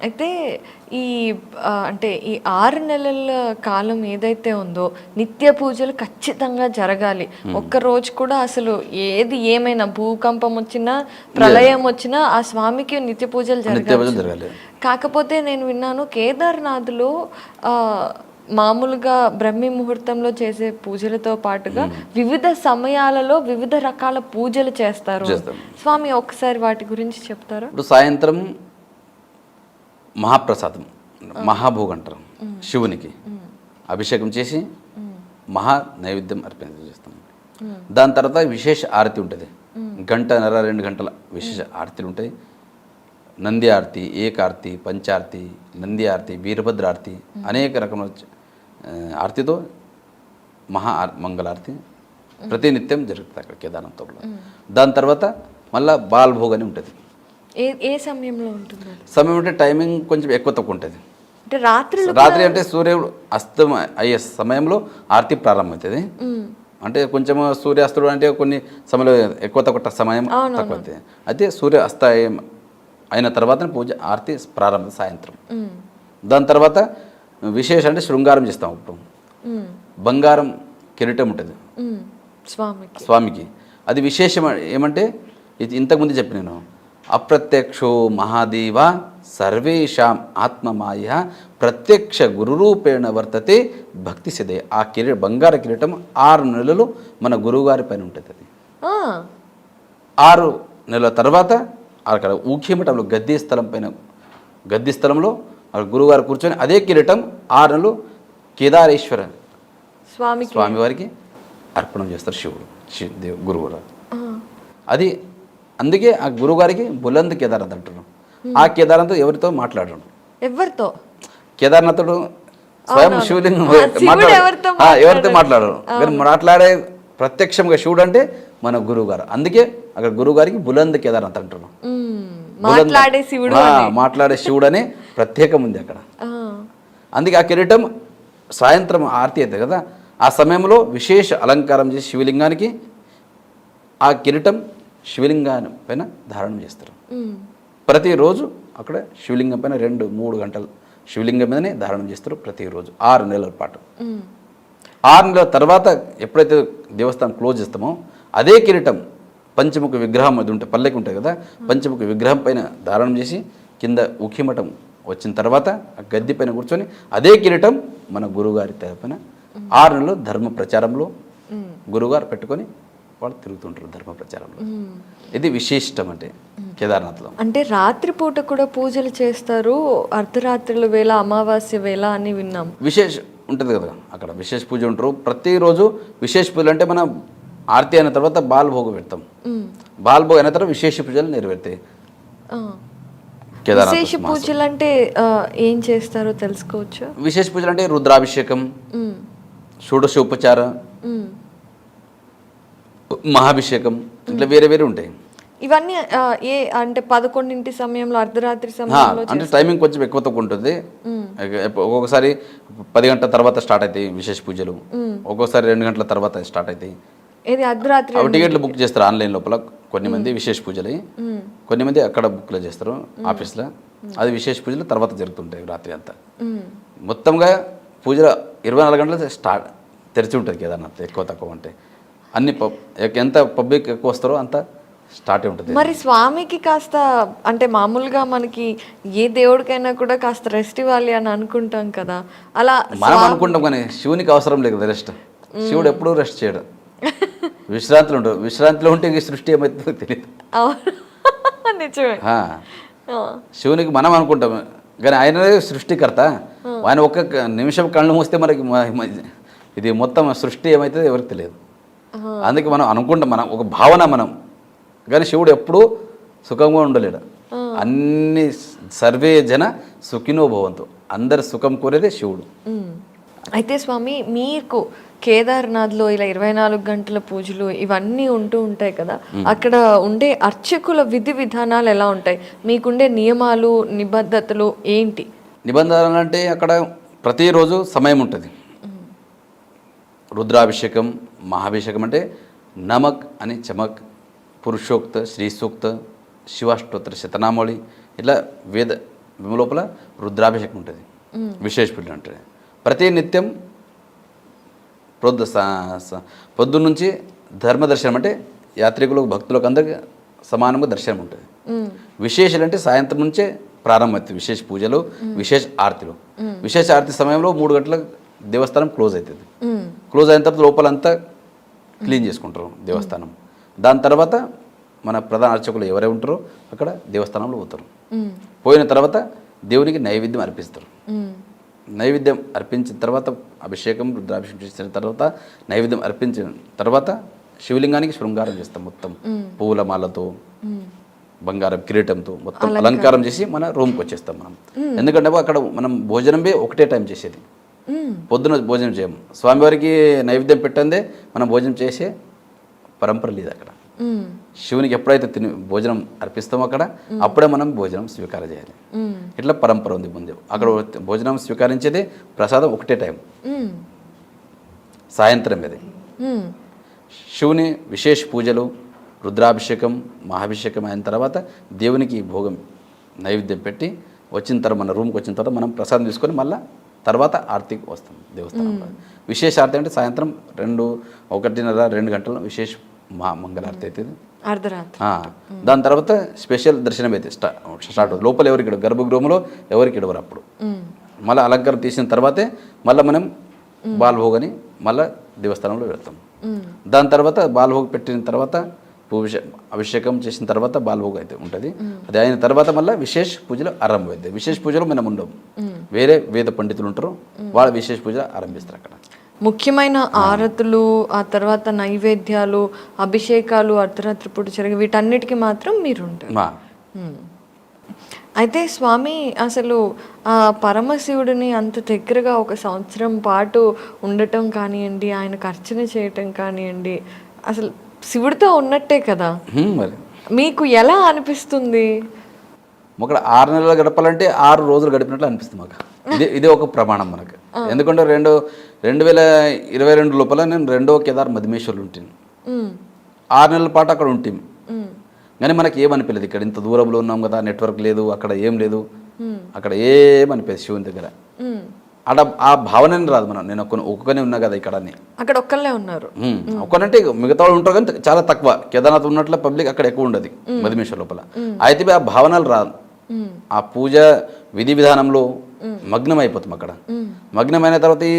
అయితే ఈ అంటే ఈ ఆరు నెలల కాలం ఏదైతే ఉందో నిత్య పూజలు ఖచ్చితంగా జరగాలి. ఒక్క రోజు కూడా అసలు ఏది ఏమైనా భూకంపం వచ్చినా ప్రళయం వచ్చినా ఆ స్వామికి నిత్య పూజలు జరగాలి. కాకపోతే నేను విన్నాను కేదార్నాథ్లో ఆ, మామూలుగా బ్రహ్మి ముహూర్తంలో చేసే పూజలతో పాటుగా వివిధ సమయాలలో వివిధ రకాల పూజలు చేస్తారు. చేస్తాం. స్వామి ఒకసారి వాటి గురించి చెప్తారా? ఇప్పుడు సాయంత్రం మహాప్రసాదం మహాభోగం అంటారు శివునికి అభిషేకం చేసి మహా నైవేద్యం అర్పణ చేస్తాం. దాని తర్వాత విశేష ఆరతి ఉంటుంది. గంటన్నర రెండు గంటల విశేష ఆరతిలు ఉంటాయి. నంది ఆరతి ఏకార్తి పంచార్తి నంది ఆరతి వీరభద్ర ఆరతి అనేక రకముల ఆరతితో మహా మంగళారతి ప్రతినిత్యం జరుగుతుంది అక్కడ కేదార్నాథంలో దాని తర్వాత మళ్ళా బాల్భోగ్ అని ఉంటుంది. ఏ ఏ సమయంలో ఉంటుంది? సమయం అంటే టైమింగ్ కొంచెం ఎక్కువ తక్కువ ఉంటుంది అంటే రాత్రులు రాత్రి అంటే సూర్యుడు అస్తం అయ్యే సమయంలో ఆరతి ప్రారంభమవుతుంది. అంటే కొంచెం సూర్యాస్తుడు అంటే కొన్ని సమయంలో ఎక్కువ తక్కువ సమయం తక్కువ అవుతుంది అయితే సూర్య అస్తయం అయిన తర్వాత పూజ ఆరతి ప్రారంభం సాయంత్రం. దాని తర్వాత విశేష అంటే శృంగారం చేస్తాం ఇప్పుడు. బంగారం కిరీటం ఉంటుంది. స్వామికి. స్వామికి. అది విశేషం ఏమంటే ఇది ఇంతకుముందు చెప్పి నేను. అప్రత్యక్షో మహాదేవ సర్వేషాం ఆత్మమాయ ప్రత్యక్ష గురురూపేణ వర్తతే భక్తి సిదే ఆ కిరీ బంగారు కిరీటం ఆరు నెలలు మన గురువుగారి పైన ఉంటుంది అది. ఆరు నెలల తర్వాత అక్కడ ఊఖ్యమఠంలో గద్దె స్థలం పైన గద్దె స్థలంలో గురువుగారు కూర్చొని అదే కిరీటం ఆరు నెలలు కేదారేశ్వర స్వామికి. స్వామివారికి అర్పణం చేస్తారు శివుడు శివ గురువుగారు అది అందుకే ఆ గురువుగారికి బులంద్ కేదార్నాథ్ అంటారు ఆ కేదార్నాథ్ ఎవరితో మాట్లాడరు? ఎవరితో? కేదార్నాథుడు స్వయం శివలింగం. ఎవరితో మాట్లాడరు? కానీ మాట్లాడే ప్రత్యక్షంగా శివుడు అంటే మన గురువు గారు అందుకే అక్కడ గురువు గారికి బులంద్ కేదార్నాథ్ అంటారు మాట్లాడే శివుడు మాట్లాడే శివుడు అనే. ప్రత్యేకం ఉంది అక్కడ. అందుకే ఆ కిరీటం సాయంత్రం ఆరతి అవుతుంది కదా. ఆ సమయంలో విశేష అలంకారం చేసి శివలింగానికి ఆ కిరీటం శివలింగాన్ని పైన ధారణం చేస్తారు. ప్రతిరోజు అక్కడ శివలింగం పైన రెండు మూడు గంటలు శివలింగం మీదనే ధారణం చేస్తారు ప్రతిరోజు ఆరు నెలల పాటు. ఆరు నెలల తర్వాత ఎప్పుడైతే దేవస్థానం క్లోజ్ చేస్తామో అదే కిరీటం పంచముఖ విగ్రహం అది ఉంటే పల్లెకి ఉంటుంది కదా పంచముఖ విగ్రహం పైన ధారణం చేసి కింద ఉఖిమఠం వచ్చిన తర్వాత ఆ గద్దె పైన కూర్చొని అదే కిరీటం మన గురుగారి తరపున ఆరు నెలలు ధర్మ ప్రచారంలో గురుగారు పెట్టుకొని వాళ్ళు తిరుగుతుంటారు ధర్మ ప్రచారంలో. ఇది విశిష్టం అంటే కేదార్నాథ్లో. అంటే రాత్రిపూట కూడా పూజలు చేస్తారు అర్ధరాత్రుల వేళ అమావాస్య వేళ అని విన్నాం. విశేష ఉంటుంది కదా అక్కడ విశేష పూజ ఉంటారు. ప్రతిరోజు విశేష పూజలు అంటే మనం ఆరతి అయిన తర్వాత బాల్భోగం పెడతాం. బాల్భోగం అయిన తర్వాత విశేష పూజలు నెరవేరుతాయి. విశేష పూజలు అంటే ఏం చేస్తారో తెలుసుకోవచ్చు? విశేష పూజలు అంటే రుద్రాభిషేకం ఉమ్, షోడశ ఉపచార ఉమ్. మహాభిషేకం ఇట్లా వేరే వేరే ఉంటాయి. ఇవన్నీ ఏ అంటే పదకొండింటి సమయంలో అర్ధరాత్రి సమయంలో అంటే టైమింగ్ కొంచెం ఎక్కువ తక్కువ ఉంటుంది. ఒక్కొక్కసారి పది గంటల తర్వాత స్టార్ట్ అవుతాయి విశేష పూజలు. ఒక్కొక్కసారి రెండు గంటల తర్వాత స్టార్ట్ అవుతాయి అర్ధరాత్రి అవి టికెట్లు బుక్ చేస్తారు ఆన్లైన్ లోపల. కొన్ని మంది విశేష పూజలు కొన్ని మంది అక్కడ బుక్లో చేస్తారు ఆఫీస్లో అది విశేష పూజలు తర్వాత జరుగుతుంటాయి రాత్రి అంతా. మొత్తంగా పూజలు ఇరవై నాలుగు గంటలు స్టార్ట్ తెరిచి ఉంటుంది కేదార్నాథ్ ఎక్కువ తక్కువ అంటే అన్ని ఎంత పబ్లిక్ ఎక్కువ వస్తారో అంత స్టార్ట్ ఉంటుంది. మరి స్వామికి కాస్త అంటే మామూలుగా మనకి ఏ దేవుడికైనా కూడా కాస్త రెస్ట్ ఇవ్వాలి అని అనుకుంటాం కదా. అలా మనం అనుకుంటాం కానీ శివునికి అవసరం లేదు రెస్ట్. శివుడు ఎప్పుడూ రెస్ట్ చేయడు. విశ్రాంతిలో ఉండడు విశ్రాంతిలో ఉంటే ఇంక సృష్టి ఏమవుతుందో తెలియదు. నిజమే. శివునికి మనం అనుకుంటాం కానీ ఆయననే సృష్టికర్త. ఆయన ఒక్క నిమిషం కళ్ళు మూస్తే మనకి ఇది మొత్తం సృష్టి ఏమవుతుందో ఎవరికి తెలియదు. అందుకే మనం అనుకుంటాం మనం ఒక భావన మనం. కానీ శివుడు ఎప్పుడూ సుఖంగా ఉండలేడు. అన్ని సర్వే జన సుఖినో భవంతు. అందరి సుఖం కోరేదే శివుడు. అయితే స్వామి మీకు కేదార్నాథ్లో ఇలా ఇరవై నాలుగు గంటల పూజలు ఇవన్నీ ఉంటూ ఉంటాయి కదా అక్కడ ఉండే అర్చకుల విధి విధానాలు ఎలా ఉంటాయి? మీకుండే నియమాలు నిబద్ధతలు ఏంటి? నిబంధనలు అంటే అక్కడ ప్రతిరోజు సమయం ఉంటుంది. రుద్రాభిషేకం మహాభిషేకం అంటే నమక్ అని చమక్ పురుషోక్త శ్రీ సూక్త శివాష్టోత్తర శతనామళి ఇట్లా వేద లోపల రుద్రాభిషేకం ఉంటుంది. విశేష పూజ ఉంటుంది ప్రతి నిత్యం ప్రొద్దు పొద్దున్న నుంచి ధర్మ దర్శనం అంటే యాత్రికులకు భక్తులకు అందరికీ సమానంగా దర్శనం ఉంటుంది. విశేషాలు అంటే సాయంత్రం నుంచే ప్రారంభమవుతుంది. విశేష పూజలు విశేష ఆరతిలు. విశేష ఆరతి సమయంలో మూడు గంటలకు దేవస్థానం క్లోజ్ అవుతుంది. క్లోజ్ అయిన తర్వాత లోపలంతా క్లీన్ చేసుకుంటారు దేవస్థానం దాని తర్వాత మన ప్రధాన అర్చకులు ఎవరే ఉంటారో అక్కడ దేవస్థానంలో పోతారు. పోయిన తర్వాత దేవునికి నైవేద్యం అర్పిస్తారు. నైవేద్యం అర్పించిన తర్వాత అభిషేకం రుద్రాభిషేకం చేసిన తర్వాత నైవేద్యం అర్పించిన తర్వాత శివలింగానికి శృంగారం చేస్తాం మొత్తం పువ్వుల మాలతో. బంగారం కిరీటంతో మొత్తం అలంకారం చేసి మన రూమ్కి వచ్చేస్తాం మనం ఎందుకంటే అక్కడ మనం భోజనమే ఒకటే టైం చేసేది. పొద్దున భోజనం చేయము స్వామివారికి నైవేద్యం పెట్టందే మనం భోజనం చేసే పరంపర లేదు అక్కడ. శివునికి ఎప్పుడైతే తిని భోజనం అర్పిస్తామో అక్కడ అప్పుడే మనం భోజనం స్వీకారం చేయాలి. ఇట్లా పరంపర ఉంది ముందు. అక్కడ భోజనం స్వీకరించేది ప్రసాదం ఒకటే టైం. సాయంత్రం ఇది శివుని విశేష పూజలు రుద్రాభిషేకం మహాభిషేకం అయిన తర్వాత దేవునికి భోగం నైవేద్యం పెట్టి వచ్చిన తర్వాత మన రూమ్కి వచ్చిన తర్వాత మనం ప్రసాదం తీసుకొని మళ్ళీ తర్వాత ఆరతికి వస్తాం దేవస్థానంలో విశేష ఆరతి అంటే సాయంత్రం రెండు ఒకటిన్నర రెండు గంటల విశేష మహా మంగళారతి అవుతుంది అర్ధరాత్రి. దాని తర్వాత స్పెషల్ దర్శనం అయితే స్టా స్టార్ట్ అవుతుంది. లోపల ఎవరికి. గర్భగృహంలో ఎవరికి ఇడవరు అప్పుడు. మళ్ళీ అలంకారం తీసిన తర్వాతే మళ్ళీ మనం బాల్భోగని మళ్ళీ దేవస్థానంలో వెళ్తాం. దాని తర్వాత బాల్భోగ్ పెట్టిన తర్వాత పూజ- అభిషేకం చేసిన తర్వాత బాల్భోగ్ అయితే ఉంటుంది. అది అయిన తర్వాత మళ్ళీ విశేష పూజలు ఆరంభమవుతాయి విశేష పూజలు మనం ఉండవు. వేరే వేద పండితులు ఉంటారు. వాళ్ళ విశేష పూజ ఆరంభిస్తారు అక్కడ. ముఖ్యమైన ఆరతులు ఆ తర్వాత నైవేద్యాలు అభిషేకాలు అర్ధరాత్రి పూట జరిగే వీటన్నిటికీ మాత్రం మీరు ఉంటారు. అయితే స్వామి అసలు ఆ పరమశివుడిని అంత దగ్గరగా ఒక సంవత్సరం పాటు ఉండటం కానివ్వండి ఆయనకు అర్చన చేయటం కానివ్వండి అసలు శివుడితో ఉన్నట్టే కదా? మరి. మీకు ఎలా అనిపిస్తుంది? అక్కడ ఆరు నెలలు గడపాలంటే ఆరు రోజులు గడిపినట్లు అనిపిస్తుంది మాకు. ఇది ఇది ఒక ప్రమాణం మనకు. ఎందుకంటే రెండు రెండు వేల ఇరవై రెండు లోపల నేను రెండో కేదార్ మధుమేశ్వర్లు ఉంటాను. ఆరు నెలల పాటు అక్కడ ఉంటాం. కానీ మనకి ఏమనిపించలేదు ఇక్కడ. ఇంత దూరంలో ఉన్నాం కదా నెట్వర్క్ లేదు అక్కడ ఏం లేదు. అక్కడ ఏమనిపించదు శివుని దగ్గర. అక్కడ ఆ భావన రాదు మనం. నేను ఒక్క ఒక్కనే ఉన్నా కదా ఇక్కడ అక్కడ ఒక్కళ్ళే ఉన్నారు. ఒక్కనంటే మిగతా వాళ్ళు ఉంటారు కానీ చాలా తక్కువ. కేదార్నాథ్ ఉన్నట్ల పబ్లిక్ అక్కడ ఎక్కువ ఉండదు మధుమేశ్వర్ లోపల. అయితే ఆ భావనలు రాదు. ఆ పూజ విధి విధానంలో మగ్నం అయిపోతాం అక్కడ. మగ్నమైన తర్వాత ఈ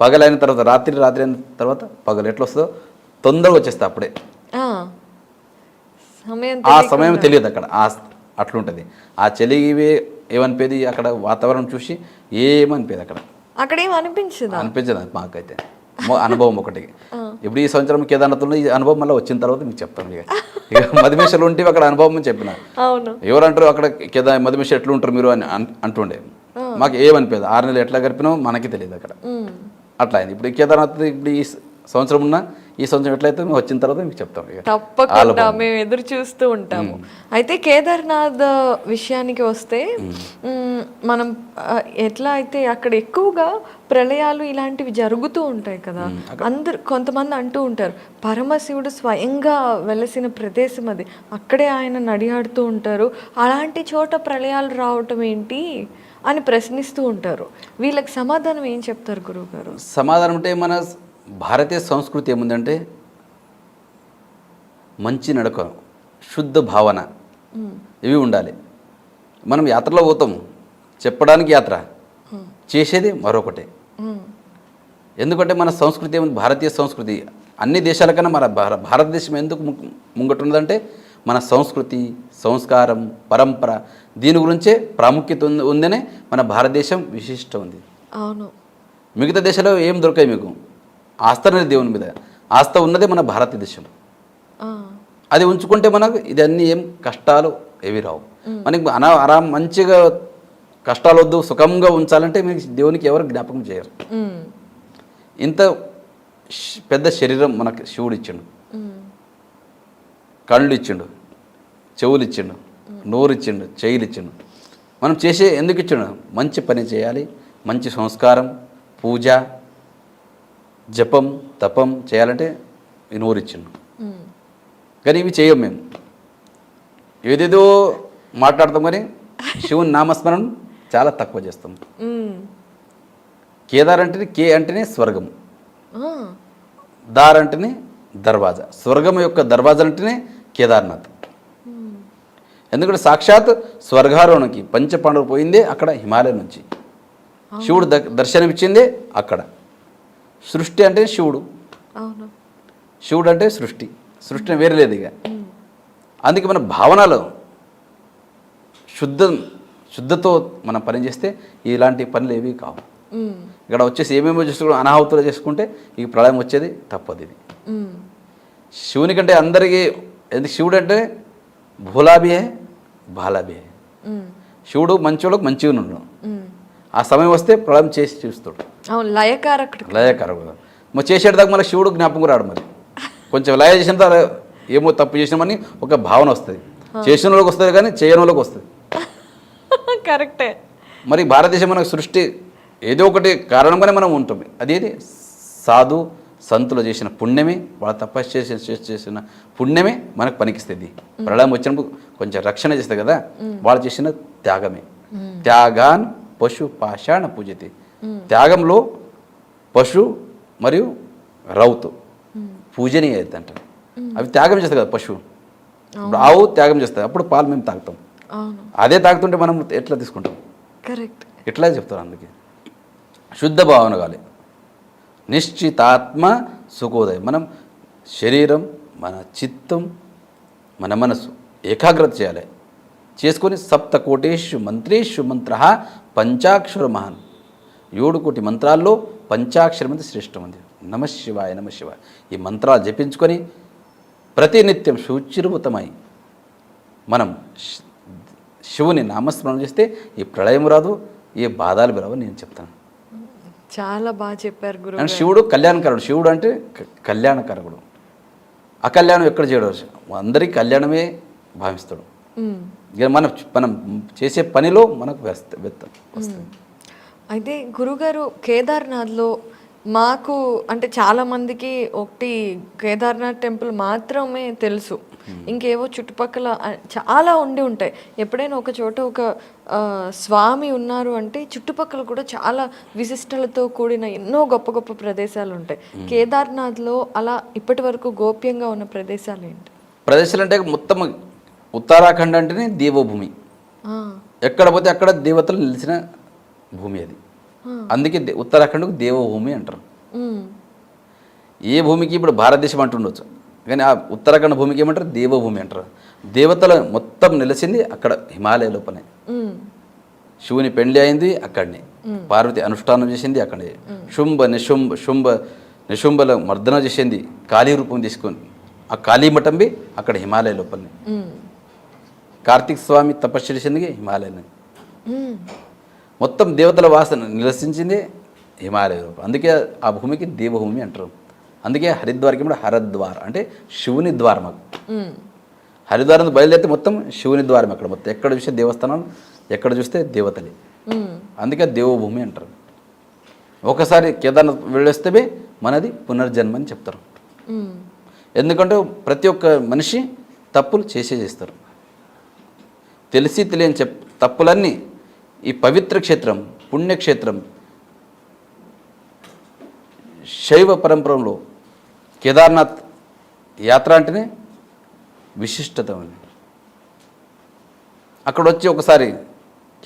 పగలైన తర్వాత రాత్రి రాత్రి అయిన తర్వాత పగలు ఎట్లా వస్తుందో తొందరగా వచ్చేస్తా అప్పుడే. ఆ. సమయం తెలియదు అక్కడ. ఆ అట్లుంటుంది. ఆ చలి ఇవి ఏమనిపేది? అక్కడ వాతావరణం చూసి ఏమనిపేది అక్కడ? అక్కడ ఏం అనిపించదా? అనిపించదు మాకైతే. అనుభవం ఒకటి. ఇప్పుడు ఈ సంవత్సరం కేదార్నాథ్లో ఈ అనుభవం మళ్ళీ వచ్చిన తర్వాత మీకు చెప్తాను ఇక. ఇక మధుమేశ్వరులు ఉంటే అక్కడ అనుభవం అని చెప్పిన. ఎవరంటారు అక్కడ కేదా మధుమేశ్వరు ఎట్లా ఉంటారు మీరు అని అంటుండే. మాకు ఏమనిపించదు ఆరు నెలలు ఎట్లా గడిపినామో మనకి తెలియదు అక్కడ. అట్లా అయింది. ఇప్పుడు కేదార్నాథ్ ఇప్పుడు ఈ సంవత్సరం ఉన్నా ఈ సంవత్సరం ఎట్లయితే మేము వచ్చిన తర్వాత మీకు చెప్తాం తప్పకుండా మేము ఎదురు చూస్తూ ఉంటాము. అయితే కేదార్నాథ్ విషయానికి వస్తే మనం ఎట్లా అయితే అక్కడ ఎక్కువగా ప్రళయాలు ఇలాంటివి జరుగుతూ ఉంటాయి కదా అందరు కొంతమంది అంటూ ఉంటారు పరమశివుడు స్వయంగా వెలసిన ప్రదేశం అది. అక్కడే ఆయన నడియాడుతూ ఉంటారు. అలాంటి చోట ప్రళయాలు రావటం ఏంటి అని ప్రశ్నిస్తూ ఉంటారు. వీళ్ళకి సమాధానం ఏం చెప్తారు గురువు గారు సమాధానం అంటే మన భారతీయ సంస్కృతి ఏముందంటే మంచి నడక శుద్ధ భావన ఇవి ఉండాలి. మనం యాత్రలో పోతాము చెప్పడానికి యాత్ర. చేసేది మరొకటే. ఎందుకంటే మన సంస్కృతి ఏముంది? భారతీయ సంస్కృతి. అన్ని దేశాల కన్నా మన భార భారతదేశం ఎందుకు ముంగట్టున్నదంటే మన సంస్కృతి సంస్కారం పరంపర దీని గురించే ప్రాముఖ్యత ఉంది ఉందనే మన భారతదేశం విశిష్ట ఉంది. అవును. మిగతా దేశాల్లో ఏం దొరకాయి మీకు? ఆస్థ అనేది దేవుని మీద. ఆస్థ ఉన్నదే మన భారతదేశంలో. అది ఉంచుకుంటే మనకు ఇదన్నీ ఏం కష్టాలు ఏవి రావు. మనకి అనా ఆరాం మంచిగా కష్టాలు వద్దు సుఖంగా ఉంచాలంటే మీకు దేవునికి ఎవరు జ్ఞాపకం చేయరు. ఇంత పెద్ద శరీరం మనకు శివుడు ఇచ్చిండు. కళ్ళు ఇచ్చిండు చెవులు ఇచ్చిండు నోరు ఇచ్చిండు చెయ్యిలు ఇచ్చిండు. మనం చేసే ఎందుకు ఇచ్చిండు? మంచి పని చేయాలి మంచి సంస్కారం పూజ జపం తపం చేయాలంటే ఈ కానీ ఇవి చేయం మేము. ఏదేదో మాట్లాడతాం కానీ శివుని నామస్మరణం చాలా తక్కువ చేస్తాం. కేదార్ అంటేనే కే అంటేనే స్వర్గం. దార్ అంటేనే దర్వాజా. స్వర్గం యొక్క దర్వాజా అంటేనే కేదార్నాథ్. ఎందుకంటే సాక్షాత్ స్వర్గారోణకి పంచపాండవులు పోయిందే అక్కడ హిమాలయం నుంచి. శివుడు ద- దర్శనమిచ్చిందే అక్కడ. సృష్టి అంటే శివుడు శివుడు అంటే సృష్టి సృష్టి వేరే లేదు ఇక అందుకే మన భావనలో శుద్ధం శుద్ధతో మనం పని చేస్తే ఇలాంటి పనులు ఏవి కావు. ఇక్కడ వచ్చేసి ఏమేమో చేసుకుంటే అనాహుతులు చేసుకుంటే ఈ ప్రళయం వచ్చేది తప్పదు ఇది. శివుని కంటే అందరికీ ఎందుకు శివుడు అంటే భూలాభి హే బాలాభి హే మ్మ్. శివుడు మంచోళ్ళకు మంచిగా ఉన్నాడు. ఆ సమయం వస్తే ప్రళయం చేసి చూస్తాడు. అవును లయకారకుడు. లయకరం మరి చేసేటదాకా మళ్ళీ శివుడు జ్ఞాపకం రాడు మరి. కొంచెం లయ చేసిన తర్వాత ఏమో తప్పు చేసినామని ఒక భావన వస్తుంది. చేసిన వాళ్ళకి వస్తుంది కానీ చేయని వాళ్ళకి వస్తుంది. కరెక్టే. మరి భారతదేశం మనకు సృష్టి ఏదో ఒకటి కారణంగానే మనం ఉంటుంది అదేది? సాధు సంతులు చేసిన పుణ్యమే వాళ్ళ తపస్సు చేసి చేసి- చేసిన పుణ్యమే మనకు పనికిస్తుంది. ప్రళయం వచ్చినప్పుడు కొంచెం రక్షణ చేస్తుంది కదా? వాళ్ళు చేసిన త్యాగమే. త్యాగాన్ పశు పాషాణ పూజతి. త్యాగంలో పశు మరియు రౌతు పూజనీయ అంటారు. అవి త్యాగం చేస్తాయి కదా పశువు ఇప్పుడు ఆవు త్యాగం చేస్తుంది అప్పుడు పాలు మేము తాగుతాం. అదే తాగుతుంటే మనం ఎట్లా తీసుకుంటాం? కరెక్ట్. ఎట్లా చెప్తారు అందుకే. శుద్ధ భావన కావాలి నిశ్చితాత్మ సుఖోదయం. మనం శరీరం మన చిత్తం మన మనసు ఏకాగ్రత చేయాలి. చేసుకొని సప్త కోటేషు మంత్రేషు మంత్ర పంచాక్షర మహాన్ ఏడు కోటి మంత్రాల్లో పంచాక్షరం మంది శ్రేష్టమంది నమ శివాయ నమ శివాయ. ఈ మంత్రాలు జపించుకొని ప్రతినిత్యం శుచిరుభూతమై మనం శివుని నామస్మరణ చేస్తే ఈ ప్రళయం రాదు ఏ బాధలు రావు నేను చెప్తాను. చాలా బాగా చెప్పారు అండ్ శివుడు కళ్యాణకరుడు. శివుడు అంటే కళ్యాణకరకుడు అకళ్యాణం ఎక్కడ చేయడు? అందరికీ కళ్యాణమే భావిస్తాడు. ఇక మనం మనం చేసే పనిలో మనకు వ్యస్త వ్యత్త వస్తుంది. అయితే గురుగారు కేదార్నాథ్లో మాకు అంటే చాలా మందికి ఒకటి కేదార్నాథ్ టెంపుల్ మాత్రమే తెలుసు. ఇంకేవో చుట్టుపక్కల చాలా ఉండి ఉంటాయి. ఎప్పుడైనా ఒక చోట ఒక స్వామి ఉన్నారు అంటే చుట్టుపక్కల కూడా చాలా విశిష్టలతో కూడిన ఎన్నో గొప్ప గొప్ప ప్రదేశాలు ఉంటాయి. కేదార్నాథ్లో అలా ఇప్పటి వరకు గోప్యంగా ఉన్న ప్రదేశాలు ఏంటి? ప్రదేశాలు అంటే మొత్తం ఉత్తరాఖండ్ అంటేనే దేవభూమి. ఎక్కడ పోతే అక్కడ దేవతలు నిలిచిన భూమి అది. అందుకే ఉత్తరాఖండ్కు దేవభూమి అంటారు. ఏ భూమికి ఇప్పుడు భారతదేశం అంటుండొచ్చు. కానీ ఆ ఉత్తరాఖండ్ భూమికి ఏమంటారు? దేవభూమి అంటారు. దేవతలు మొత్తం నిలిచింది అక్కడ హిమాలయ లోపలనే మ్మ్. శివుని పెండ్లి అయింది అక్కడనే. పార్వతి అనుష్ఠానం చేసింది అక్కడే. శుంభ నిశుంభ శుంభ నిశుంభల మర్దన చేసింది. కాళీ రూపం తీసుకొని. ఆ కాళీ మఠంబి అక్కడ హిమాలయ లోపలనే. కార్తీక స్వామి తపస్సు చేసింది హిమాలయనే మ్మ్. మొత్తం దేవతల వాసన నివసించింది హిమాలయ రూపం. అందుకే ఆ భూమికి దేవభూమి అంటారు. అందుకే హరిద్వార్కి కూడా హరద్వార్ అంటే శివుని ద్వారం. హరిద్వారం బయలుదేరితే మొత్తం శివుని ద్వారం అక్కడ. మొత్తం ఎక్కడ చూస్తే దేవస్థానాలు ఎక్కడ చూస్తే దేవతలే. అందుకే దేవభూమి అంటారు. ఒకసారి కేదార్నాథ్ వెళ్ళొస్తే మనది పునర్జన్మ అని చెప్తారు. ఎందుకంటే ప్రతి ఒక్క మనిషి తప్పులు చేసే చేస్తారు. తెలిసి తెలియని చెప్ తప్పులన్నీ ఈ పవిత్ర క్షేత్రం పుణ్యక్షేత్రం శైవ పరంపరంలో కేదార్నాథ్ యాత్ర అంటేనే విశిష్టత ఉంది అక్కడ వచ్చి ఒకసారి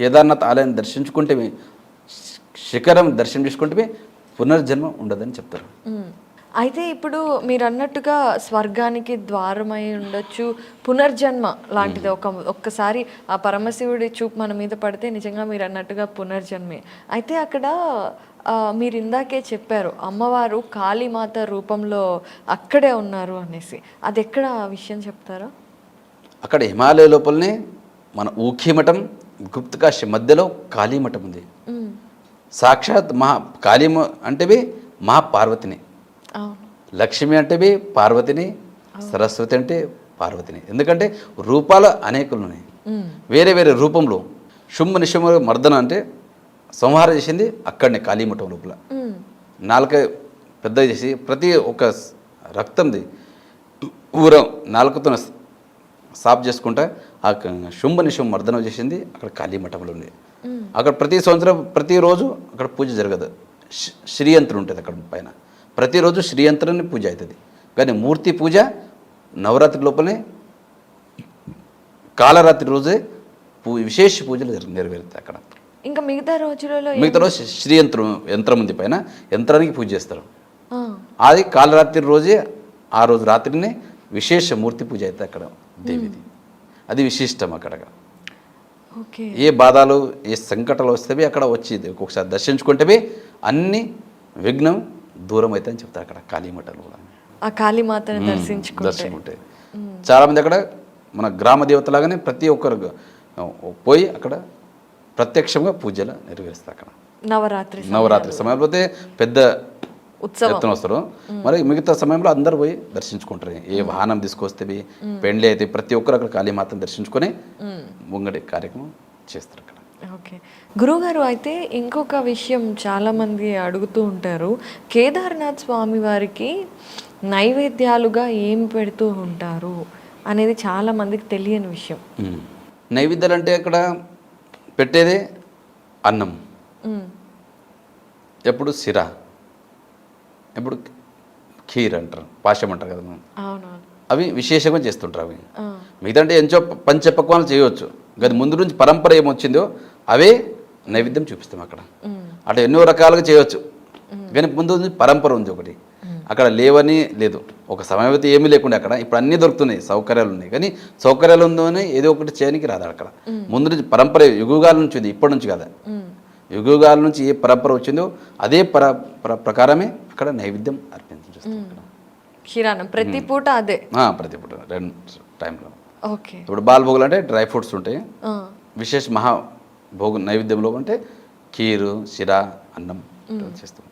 కేదార్నాథ్ ఆలయాన్ని దర్శించుకుంటే శిఖరం దర్శనం చేసుకుంటే పునర్జన్మ ఉండదని చెప్తారు. అయితే ఇప్పుడు మీరు అన్నట్టుగా స్వర్గానికి ద్వారమై ఉండొచ్చు. పునర్జన్మ లాంటిది ఒక ఒక్కసారి ఆ పరమశివుడి చూపు మన మీద పడితే నిజంగా మీరు అన్నట్టుగా పునర్జన్మే. అయితే అక్కడ మీరు ఇందాకే చెప్పారు అమ్మవారు కాళీమాత రూపంలో అక్కడే ఉన్నారు అనేసి. అది ఎక్కడ ఆ విషయం చెప్తారా? అక్కడ హిమాలయ లోపలనే మన ఊఖీమఠం గుప్తకాశి మధ్యలో కాళీమఠం ఉంది. సాక్షాత్ మహా కాళీమ అంటేవి మహాపార్వతిని. లక్ష్మి అంటేవి పార్వతిని సరస్వతి అంటే పార్వతిని. ఎందుకంటే రూపాలు అనేకులు ఉన్నాయి. వేరే వేరే రూపంలో శుంభ నిశుంభ మర్దన అంటే సంహారం చేసింది అక్కడనే కాళీమఠం లోపల. నాలుక పెద్దగా చేసి ప్రతి ఒక్క రక్తంది ఊర నాలుకతో సాఫ్ చేసుకుంటా ఆ శుంభ నిశుంభ మర్దనం చేసింది అక్కడ కాళీమఠంలో ఉంది అక్కడ ప్రతి సంవత్సరం ప్రతిరోజు అక్కడ పూజ జరగదు. శ్రీయంత్రం ఉంటుంది అక్కడ పైన. ప్రతిరోజు శ్రీయంత్రాన్ని పూజ అవుతుంది. కానీ మూర్తి పూజ నవరాత్రి లోపలనే కాలరాత్రి రోజే పూ విశేష పూజలు నెరవేరుతాయి అక్కడ. ఇంకా మిగతా రోజులలో మిగతా రోజు శ్రీ యంత్రం ఉంది పైన యంత్రానికి పూజ చేస్తారు. అది కాలరాత్రి రోజే ఆ రోజు రాత్రినే విశేష మూర్తి పూజ అవుతుంది అక్కడ దేవిది. అది విశిష్టం అక్కడ ఓకే. ఏ బాధలు ఏ సంకటాలు వస్తేవి అక్కడ వచ్చి ఒక్కొక్కసారి దర్శించుకుంటేవి అన్ని విఘ్నం దూరం అవుతాయని చెప్తారు అక్కడ కాళీమఠాలు కూడా. ఆ కాళీమాతని దర్శించుకుంటే. దర్శించుకుంటే. చాలామంది అక్కడ మన గ్రామ దేవతలాగానే ప్రతి ఒక్కరు పోయి అక్కడ ప్రత్యక్షంగా పూజలు నెరవేరుస్తారు అక్కడ. నవరాత్రి నవరాత్రి సమయంలో. అయితే పెద్ద ఉత్సవం. ఎత్తున వస్తారు. మరి మిగతా సమయంలో అందరు పోయి దర్శించుకుంటారు. ఏ వాహనం తీసుకొస్తే పెండ్లి అయితే ప్రతి ఒక్కరు అక్కడ కాళీమాతను దర్శించుకొని ముంగడి కార్యక్రమం చేస్తారు అక్కడ. ఓకే గురుగారు అయితే ఇంకొక విషయం చాలామంది అడుగుతూ ఉంటారు. కేదార్నాథ్ స్వామి వారికి నైవేద్యాలుగా ఏం పెడుతూ ఉంటారు అనేది చాలా మందికి తెలియని విషయం. నైవేద్యాలు అంటే అక్కడ పెట్టేదే అన్నం. ఎప్పుడు సిర. ఎప్పుడు ఖీర్ అంటారు. పాశం అంటారు కదా మనం. అవి విశేషంగా చేస్తుంటారు అవి. మిగతా అంటే ఎంచో పంచపక్వాలు చేయవచ్చు. గది ముందు నుంచి పరంపర ఏమొచ్చిందో అవే నైవేద్యం చూపిస్తాం అక్కడ. అట్లా ఎన్నో రకాలుగా చేయవచ్చు కానీ ముందు పరంపర ఉంది ఒకటి. అక్కడ లేవని లేదు. ఒక సమయం అయితే ఏమీ లేకుండా అక్కడ ఇప్పుడు అన్నీ దొరుకుతున్నాయి సౌకర్యాలు ఉన్నాయి. కానీ సౌకర్యాలు ఉందని ఏదో ఒకటి చేయడానికి రాదు అక్కడ. ముందు నుంచి పరంపర యుగాల నుంచి ఉంది ఇప్పటి నుంచి కాదు. యుగాల నుంచి ఏ పరంపర వచ్చిందో అదే పర పర- ప్రకారమే అక్కడ నైవేద్యం క్షీరాన్నం. ప్రతి పూట అదే? ప్రతి పూట రెండు టైంలో. ఓకే. ఇప్పుడు బాల్భోగులు అంటే డ్రై ఫ్రూట్స్ ఉంటాయి. విశేష మహా భోగ నైవేద్యంలో అంటే కీరు సిరా అన్నం చేస్తుంటాం